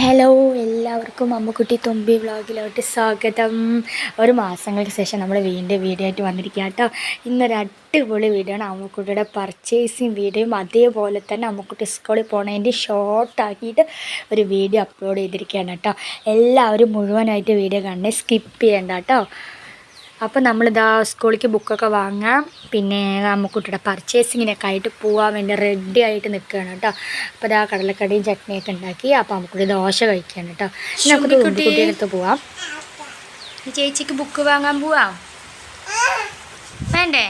Hello എല്ലാവർക്കും അമ്മക്കുട്ടി തുമ്പി വ്ലോഗിലോട്ട് സ്വാഗതം. ഒരു മാസങ്ങൾക്ക് ശേഷം നമ്മൾ വീണ്ടും വീഡിയോ ആയിട്ട് വന്നിരിക്കുക കേട്ടോ. ഇന്നൊരു അടിപൊളി വീഡിയോ ആണ്. അമ്മക്കുട്ടിയുടെ പർച്ചേസിങ് വീഡിയോയും അതേപോലെ തന്നെ അമ്മക്കുട്ടി സ്കൂളിൽ പോണതിന്റെ ഷോർട്ടാക്കിയിട്ട് ഒരു വീഡിയോ അപ്ലോഡ് ചെയ്തിരിക്കുകയാണ് കേട്ടോ. എല്ലാവരും മുഴുവനായിട്ട് വീഡിയോ കാണണേ സ്കിപ്പ് ചെയ്യണ്ട കേട്ടോ. അപ്പോൾ നമ്മളിതാ സ്കൂളിലേക്ക് ബുക്കൊക്കെ വാങ്ങാം. പിന്നെ അമ്മക്കുട്ടിയുടെ പർച്ചേസിങ്ങിനൊക്കെ ആയിട്ട് പോകാൻ വേണ്ടി റെഡി ആയിട്ട് നിൽക്കുകയാണ് കേട്ടോ അപ്പോൾ ഇതാ കടലക്കടിയും ചട്നിയൊക്കെ ഉണ്ടാക്കി അപ്പോൾ നമുക്കൊരു ദോശ കഴിക്കുകയാണ് കേട്ടോ നമുക്ക് കുട്ടിയുടെ അടുത്ത് പോവാം. ചേച്ചിക്ക് ബുക്ക് വാങ്ങാൻ പോവാം? വേണ്ടേ?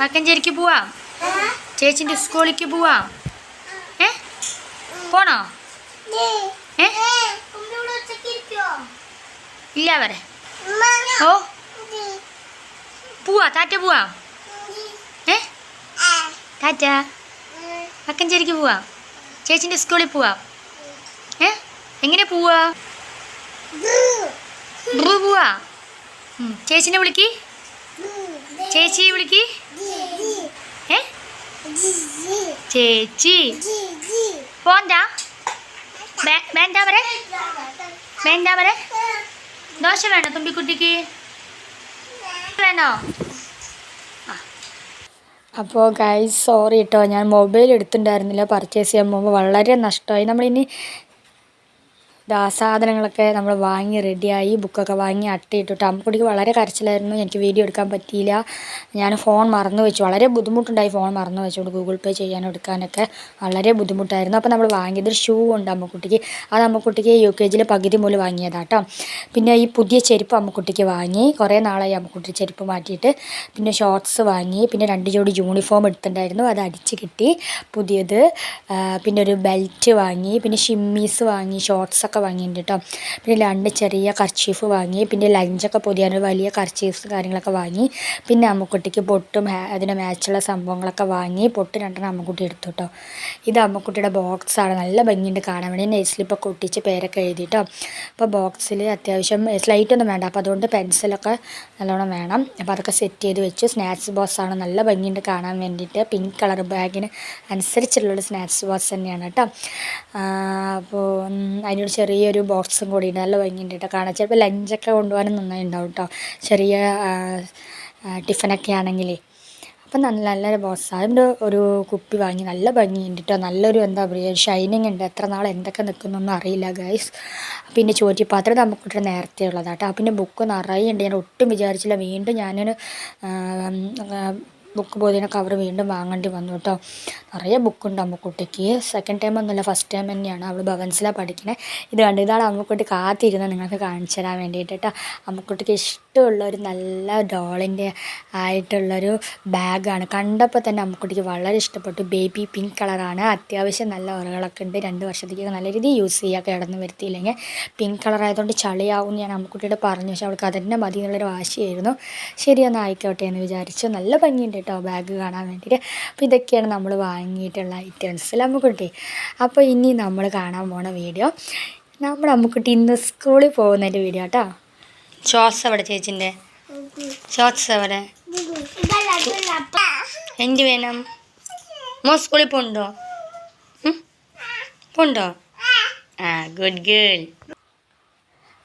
മക്കഞ്ചേരിക്ക് പോവാം? ചേച്ചിന്റെ സ്കൂളിലേക്ക് പോവാം? ഏ? പോണോ? ഏ? ഇല്ല വരെ. ഓ പോവാ ടാറ്റ പോവാ? ഏ? ടാറ്റ മക്കഞ്ചേരിക്ക് പോവാ? ചേച്ചിന്റെ സ്കൂളിൽ പോവാ? ഏ? എങ്ങനെ പോവാ? ബ്രൂ പോവാ? ചേച്ചിനെ വിളിക്ക്. ചേച്ചിയെ വിളിക്ക്. ഏ? ചേച്ചി. പോണ്ടാ? വേണ്ട വരെ വേണ്ട വരെ ദോശ വേണോ തുമ്പിക്കുട്ടിക്ക്? വേണോ അപ്പോൾ ഗൈസ് സോറി കേട്ടോ ഞാൻ മൊബൈൽ എടുത്തിട്ടുണ്ടായിരുന്നില്ല. പർച്ചേസ് ചെയ്യാൻ പോകുമ്പോൾ വളരെ നഷ്ടമായി. നമ്മളിനി സാധനങ്ങളൊക്കെ നമ്മൾ വാങ്ങി റെഡിയായി ബുക്കൊക്കെ വാങ്ങി അട്ടയിട്ടിട്ട് അമ്മക്കുട്ടിക്ക് വളരെ കരച്ചിലായിരുന്നു. എനിക്ക് വീഡിയോ എടുക്കാൻ പറ്റിയില്ല. ഞാൻ ഫോൺ മറന്നു വെച്ചു. വളരെ ബുദ്ധിമുട്ടുണ്ടായി ഫോൺ മറന്നു വെച്ചുകൊണ്ട് ഗൂഗിൾ പേ ചെയ്യാനും എടുക്കാനൊക്കെ. വളരെ ബുദ്ധിമുട്ടായിരുന്നു. അപ്പോൾ നമ്മൾ വാങ്ങിയത് ഷൂ ഉണ്ട് അമ്മക്കുട്ടിക്ക്. അത് അമ്മക്കുട്ടിക്ക് യു കെ ജിയിൽ പകുതി മൂലം വാങ്ങിയതാട്ടോ പിന്നെ ഈ പുതിയ ചെരുപ്പ് അമ്മക്കുട്ടിക്ക് വാങ്ങി. കുറേ നാളായി അമ്മക്കുട്ടി ചെരുപ്പ് മാറ്റിയിട്ട്. പിന്നെ ഷോർട്സ് വാങ്ങി. പിന്നെ രണ്ട് ജോഡി യൂണിഫോം എടുത്തിട്ടുണ്ടായിരുന്നു. അത് അടിച്ച് കിട്ടി. പുതിയത്. പിന്നെ ഒരു ബെൽറ്റ് വാങ്ങി. പിന്നെ ഷിമ്മീസ് വാങ്ങി. ഷോർട്സൊക്കെ വാങ്ങിയിട്ടുണ്ട് കേട്ടോ പിന്നെ രണ്ട് ചെറിയ കർച്ചീഫ് വാങ്ങി പിന്നെ ലഞ്ചൊക്കെ പൊതിയാനൊരു വലിയ കർച്ചീഫ്സ് കാര്യങ്ങളൊക്കെ വാങ്ങി പിന്നെ അമ്മക്കുട്ടിക്ക് പൊട്ടും അതിനെ മാച്ചുള്ള സംഭവങ്ങളൊക്കെ വാങ്ങി പൊട്ട് രണ്ടെണ്ണം അമ്മക്കുട്ടി എടുത്തു കേട്ടോ ഇത് അമ്മക്കുട്ടിയുടെ ബോക്സാണ് നല്ല ഭംഗിയുണ്ട് കാണാൻ വേണ്ടി. നെയ്സ്ലിപ്പൊക്കെ ഒട്ടിച്ച് പേരൊക്കെ എഴുതിയിട്ടോ അപ്പോൾ ബോക്സിൽ അത്യാവശ്യം സ്ലൈറ്റ് ഒന്നും വേണ്ട. അപ്പോൾ അതുകൊണ്ട് പെൻസിലൊക്കെ നല്ലോണം വേണം. അപ്പോൾ അതൊക്കെ സെറ്റ് ചെയ്ത് വെച്ച്. സ്നാക്സ് ബോക്സാണ് നല്ല ഭംഗിയുണ്ട് കാണാൻ വേണ്ടിയിട്ട്. പിങ്ക് കളർ ബാഗിന് അനുസരിച്ചുള്ളൊരു സ്നാക്സ് ബോക്സ് തന്നെയാണ് കേട്ടോ അപ്പോൾ ഉം, അതിനൊരു ചെറിയൊരു ബോക്സും കൂടി നല്ല ഭംഗിയുണ്ട് കേട്ടോ കാണാൻ. ചിലപ്പോൾ ലഞ്ചൊക്കെ കൊണ്ടുപോകാനും നന്നായി ഉണ്ടാവും കേട്ടോ ചെറിയ ടിഫിനൊക്കെ ആണെങ്കിലേ. അപ്പം നല്ല നല്ലൊരു ബോക്സ് അതിന്റെ ഒരു കുപ്പി വാങ്ങി. നല്ല ഭംഗിയുണ്ട് കേട്ടോ നല്ലൊരു എന്താ പറയുക ഷൈനിങ് ഉണ്ട്. എത്ര നാൾ എന്തൊക്കെ നിൽക്കുന്നൊന്നും അറിയില്ല ഗൈസ് പിന്നെ ചോറ്റിപ്പാത്രം നമുക്കിട്ട് നേരത്തെ ഉള്ളതാട്ടോ പിന്നെ ബുക്ക് നിറയെ ഉണ്ട്. ഞാൻ ഒട്ടും വിചാരിച്ചില്ല. വീണ്ടും ഞാനൊരു ബുക്ക് പോയതിനെ കവർ വീണ്ടും വാങ്ങേണ്ടി വന്നു കേട്ടോ. നിറയെ ബുക്കുണ്ട് അമ്മക്കുട്ടിക്ക്. സെക്കൻഡ് ടൈം ഒന്നുമില്ല ഫസ്റ്റ് ടൈം തന്നെയാണ്. അവൾ ഭവൻസിലാണ് പഠിക്കണേ. ഇത് കണ്ട് ഇതാണ് അമ്മക്കുട്ടി കാത്തിരുന്നത്. നിങ്ങൾക്ക് കാണിച്ചു തരാൻ വേണ്ടിയിട്ട് കേട്ടോ അമ്മക്കുട്ടിക്ക് ഇഷ്ടമുള്ള ഒരു നല്ല ഡോളിന്റെ ആയിട്ടുള്ളൊരു ബാഗാണ് കണ്ടപ്പോൾ തന്നെ അമ്മക്കുട്ടിക്ക് വളരെ ഇഷ്ടപ്പെട്ടു. ബേബി പിങ്ക് കളറാണ് അത്യാവശ്യം നല്ല ഉറകളൊക്കെ ഉണ്ട്. രണ്ട് വർഷത്തേക്ക് നല്ല രീതിയിൽ യൂസ് ചെയ്യുക കിടന്ന് വരുത്തിയില്ലെങ്കിൽ പിങ്ക് കളറായതുകൊണ്ട് ചളിയാവും ചളിയാവും ഞാൻ അമ്മക്കുട്ടിയോട് പറഞ്ഞു. പക്ഷെ അവൾക്ക് അതന്നെ മതി എന്നുള്ളൊരു വാശിയായിരുന്നു. ശരി എന്നാൽ ആയിക്കോട്ടെ എന്ന് വിചാരിച്ചു. നല്ല ഭംഗിയുണ്ട് കേട്ടോ ബാഗ് കാണാൻ വേണ്ടിയിട്ട്. അപ്പോൾ ഇതൊക്കെയാണ് നമ്മൾ വാങ്ങിയിട്ടുള്ള ഐറ്റംസ് അമ്മുക്കുട്ടി അപ്പോൾ ഇനി നമ്മൾ കാണാൻ പോണ വീഡിയോ നമ്മുടെ അമ്മുക്കുട്ടി ഇന്ന് സ്കൂളിൽ പോകുന്നതിന്റെ വീഡിയോ കേട്ടോ. ഷോർട്സ് അവിടെ ചേച്ചിന്റെ? ഷോർട്സ് അവിടെ എന്ത് വേണം? മോ സ്കൂളിൽ പോണ്ടോ? പോണ്ടോ ആ ഗുഡ് ഗേൾ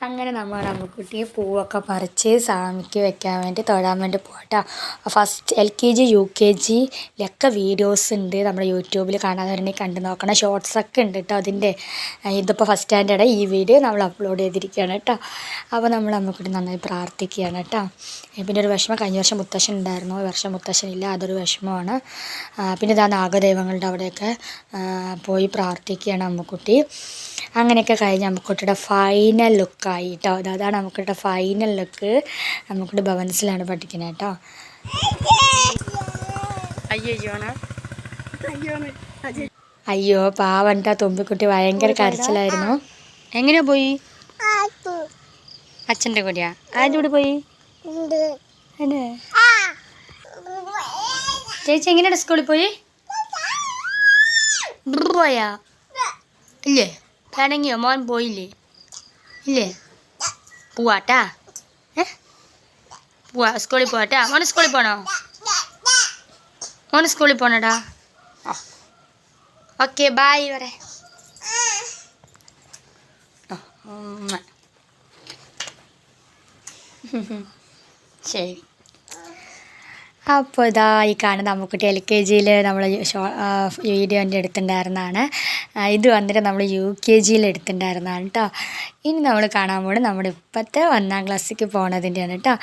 അങ്ങനെ നമ്മൾ അമ്മക്കുട്ടിയെ പൂവൊക്കെ പറിച്ച് സാമിക്ക് വെക്കാൻ വേണ്ടി തൊഴാൻ വേണ്ടി പോകട്ടോ first L K G U K ജിയിലൊക്കെ videos ഉണ്ട് നമ്മുടെ യൂട്യൂബിൽ കാണാതെ കണ്ടു നോക്കണം. ഷോർട്സ് ഒക്കെ ഉണ്ട് കേട്ടോ അതിന്റെ. ഇതിപ്പോൾ ഫസ്റ്റ് സ്റ്റാൻഡേർഡ് ഈ വീഡിയോ നമ്മൾ അപ്ലോഡ് ചെയ്തിരിക്കുകയാണ് കേട്ടോ അപ്പോൾ നമ്മൾ അമ്മക്കുട്ടി നന്നായി പ്രാർത്ഥിക്കുകയാണ് കേട്ടോ പിന്നെ ഒരു വിഷമം. കഴിഞ്ഞ വർഷം മുത്തശ്ശൻ ഉണ്ടായിരുന്നു. ഈ വർഷം മുത്തശ്ശൻ ഇല്ല അതൊരു വിഷമമാണ്. പിന്നെ ഇതാ നാഗദൈവങ്ങളുടെ അവിടെയൊക്കെ പോയി പ്രാർത്ഥിക്കുകയാണ് അമ്മക്കുട്ടി അങ്ങനെയൊക്കെ കഴിഞ്ഞ് അമ്മക്കുട്ടിയുടെ ഫൈനൽ ലുക്കായി കേട്ടോ അത് അതാണ് അമ്മക്കുട്ടിയുടെ ഫൈനൽ ലുക്ക് അമ്മക്കുട്ടി ഭവൻസിലാണ് പഠിക്കുന്നത് കേട്ടോ അയ്യോ പാവണ്ട തുമ്പിക്കുട്ടി ഭയങ്കര കരച്ചിലായിരുന്നു. എങ്ങനെയാ പോയി? അച്ഛന്റെ കൂടെയാ? ആരുടെ കൂടെ പോയി? ചേച്ചി എങ്ങനെയാണ് സ്കൂളിൽ പോയി? പോയാ? ഇല്ലേ? പിണങ്ങിയോ മോൻ പോയില്ലേ ഇല്ലേ? പോവാട്ടാ. ഏ? പോവാ സ്കൂളിൽ പോവാട്ടാ. മോന് സ്കൂളിൽ പോണോ? മോന് സ്കൂളിൽ പോണടാ. ഓക്കെ ബായ് വരെ. ശരി. അപ്പോൾ ഇതാ ഈ കാണുന്ന അമ്മുക്കുട്ടി എൽ കെ ജിയിൽ നമ്മൾ ഷോ വീഡിയോ എന്റെ എടുത്തിട്ടുണ്ടായിരുന്നതാണ് ഇത് വന്നിട്ട് നമ്മൾ യു കെ ജിയിൽ എടുത്തിട്ടുണ്ടായിരുന്നതാണ് കേട്ടോ ഇനി നമ്മൾ കാണാൻ പോകുന്നത് നമ്മുടെ ഇപ്പോഴത്തെ ഒന്നാം ക്ലാസ്സിലേക്ക് പോണതിന്റെയാണ് കേട്ടോ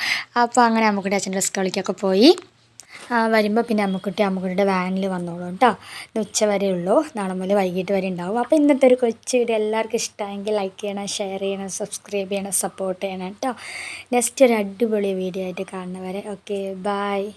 അപ്പോൾ അങ്ങനെ അമ്മുക്കുട്ടി അച്ഛന്റെ സ്കൂളിലേക്കൊക്കെ പോയി. വരുമ്പോൾ പിന്നെ അമ്മക്കുട്ടി അമ്മക്കുട്ടിയുടെ വാനിൽ വന്നോളൂ കേട്ടോ ഇന്ന് ഉച്ച വരെ ഉള്ളൂ. നാളെ മുതൽ വൈകിട്ട് വരെ ഉണ്ടാവും. അപ്പോൾ ഇന്നത്തെ ഒരു കൊച്ചു വീഡിയോ എല്ലാവർക്കും ഇഷ്ടമെങ്കിൽ ലൈക്ക് ചെയ്യണം ഷെയർ ചെയ്യണം സബ്സ്ക്രൈബ് ചെയ്യണം സപ്പോർട്ട് ചെയ്യണം കേട്ടോ നെക്സ്റ്റ് ഒരു അടിപൊളി വീഡിയോ ആയിട്ട് കാണുന്നവരെ. Okay bye